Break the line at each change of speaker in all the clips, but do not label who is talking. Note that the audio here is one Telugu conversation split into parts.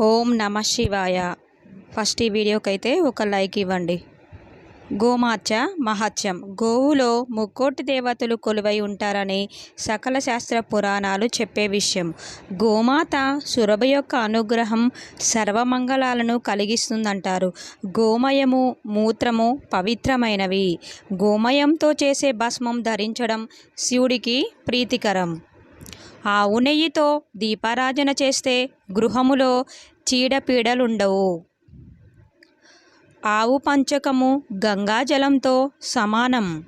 ఓం నమ శివాయ. ఫస్ట్ ఈ వీడియోకైతే ఒక లైక్ ఇవ్వండి. గోమాత్య మహత్యం. గోవులో ముక్కోటి దేవతలు కొలువై ఉంటారని సకల శాస్త్ర పురాణాలు చెప్పే విషయం. గోమాత సురభ యొక్క అనుగ్రహం సర్వమంగళాలను కలిగిస్తుందంటారు. గోమయము మూత్రము పవిత్రమైనవి. గోమయంతో చేసే భస్మం ధరించడం శివుడికి ప్రీతికరం. ఆవు నెయ్యితో దీపారాజన చేస్తే గృహములో చీడపీడలుండవు. ఆవు పంచకము గంగాజలంతో సమానం.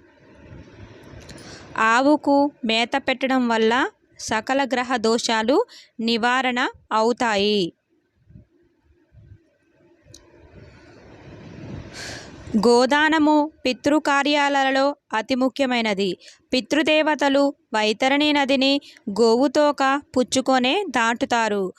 ఆవుకు మేత పెట్టడం వల్ల సకల గ్రహ దోషాలు నివారణ అవుతాయి. గోదానము పితృకార్యాలలో అతి ముఖ్యమైనది. పితృదేవతలు వైతరణి నదిని గోవుతోక పుచ్చుకొనే దాటుతారు.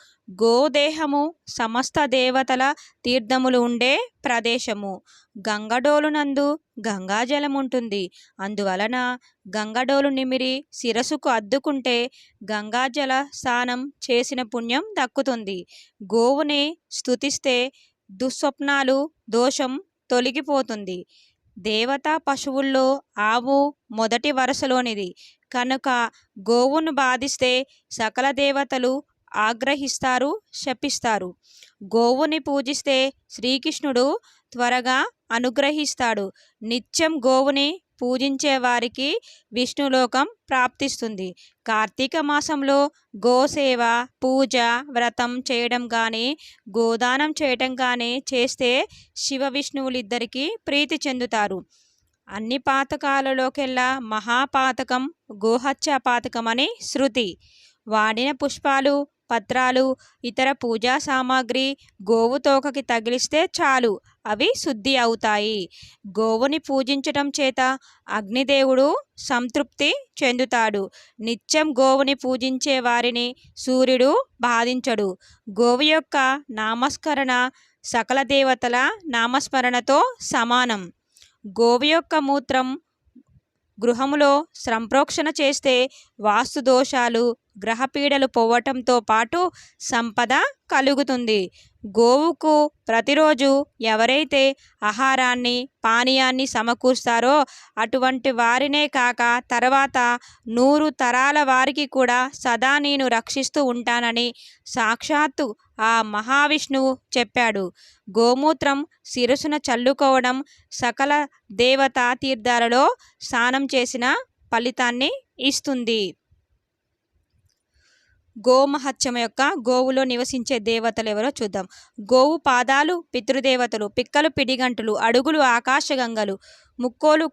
గోదేహము సమస్త దేవతల తీర్థములు ఉండే ప్రదేశము. గంగడోలునందు గంగాజలం ఉంటుంది అందువలన గంగడోలు నిమిరి శిరసుకు అద్దుకుంటే గంగాజల స్నానం చేసిన పుణ్యం దక్కుతుంది. గోవుని స్తుతిస్తే దుస్వప్నాలు దోషం తొలగిపోతుంది. దేవతా పశువుల్లో ఆవు మొదటి వరుసలోనిది. కనుక గోవును బాధిస్తే సకల దేవతలు ఆగ్రహిస్తారు శపిస్తారు. గోవుని పూజిస్తే శ్రీకృష్ణుడు త్వరగా అనుగ్రహిస్తాడు. నిత్యం గోవుని పూజించే వారికి విష్ణులోకం ప్రాప్తిస్తుంది. కార్తీక మాసంలో గోసేవ పూజ వ్రతం చేయడం కానీ గోదానం చేయటం కానీ చేస్తే శివ విష్ణువులిద్దరికీ ప్రీతి చెందుతారు. అన్ని పాతకాలలోకెల్లా మహాపాతకం గోహత్య పాతకం అని శృతి. వాడిన పుష్పాలు పత్రాలు ఇతర పూజా సామాగ్రి గోవు తోకకి తగిలిస్తే చాలు. అవి శుద్ధి అవుతాయి. గోవుని పూజించటం చేత అగ్నిదేవుడు సంతృప్తి చెందుతాడు. నిత్యం గోవుని పూజించే వారిని సూర్యుడు బాధించడు. గోవు యొక్క నామస్కరణ సకల దేవతల నామస్మరణతో సమానం. గోవు యొక్క మూత్రం గృహములో సంప్రోక్షణ చేస్తే వాస్తు దోషాలు గ్రహపీడలు పోవటంతో పాటు సంపద కలుగుతుంది. గోవుకు ప్రతిరోజు ఎవరైతే ఆహారాన్ని పానీయాన్ని సమకూరుస్తారో అటువంటి వారినే కాక తర్వాత నూరు తరాల వారికి కూడా సదా నేను రక్షిస్తూ ఉంటానని సాక్షాత్తు ఆ మహావిష్ణువు చెప్పాడు. గోమూత్రం శిరసున చల్లుకోవడం సకల దేవతా తీర్థాలలో స్నానం చేసిన ఫలితాన్ని ఇస్తుంది. గోమహత్యం యొక్క గోవులో నివసించే దేవతలు ఎవరో చూద్దాం. గోవు పాదాలు పితృదేవతలు పిక్కలు పిడిగంటులు అడుగులు ఆకాశగంగలు ముక్కోలు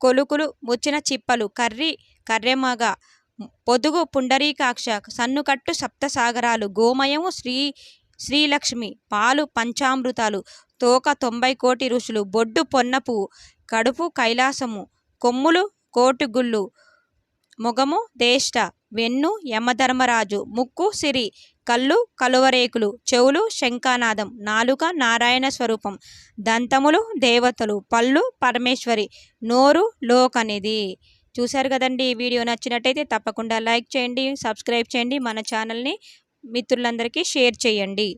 కొలుకులు ముచ్చిన చిప్పలు కర్రి కర్రెమగ పొదుగు పుండరీకాక్ష సన్నుకట్టు సప్తసాగరాలు గోమయము శ్రీ శ్రీలక్ష్మి పాలు పంచామృతాలు తోక తొంభై కోటి ఋషులు బొడ్డు పొన్నపు కడుపు కైలాసము కొమ్ములు కోటిగుళ్ళు మొగము దేష్ట వెన్ను యమధర్మరాజు ముక్కు సిరి కళ్ళు కలువరేకులు చెవులు శంఖానాదం నాలుక నారాయణ స్వరూపం దంతములు దేవతలు పళ్ళు పరమేశ్వరి నోరు లోకనిది చూశారు కదండి ఈ వీడియో నచ్చినట్టయితే తప్పకుండా లైక్ చేయండి సబ్స్క్రైబ్ చేయండి మన ఛానల్ని మిత్రులందరికీ షేర్ చేయండి.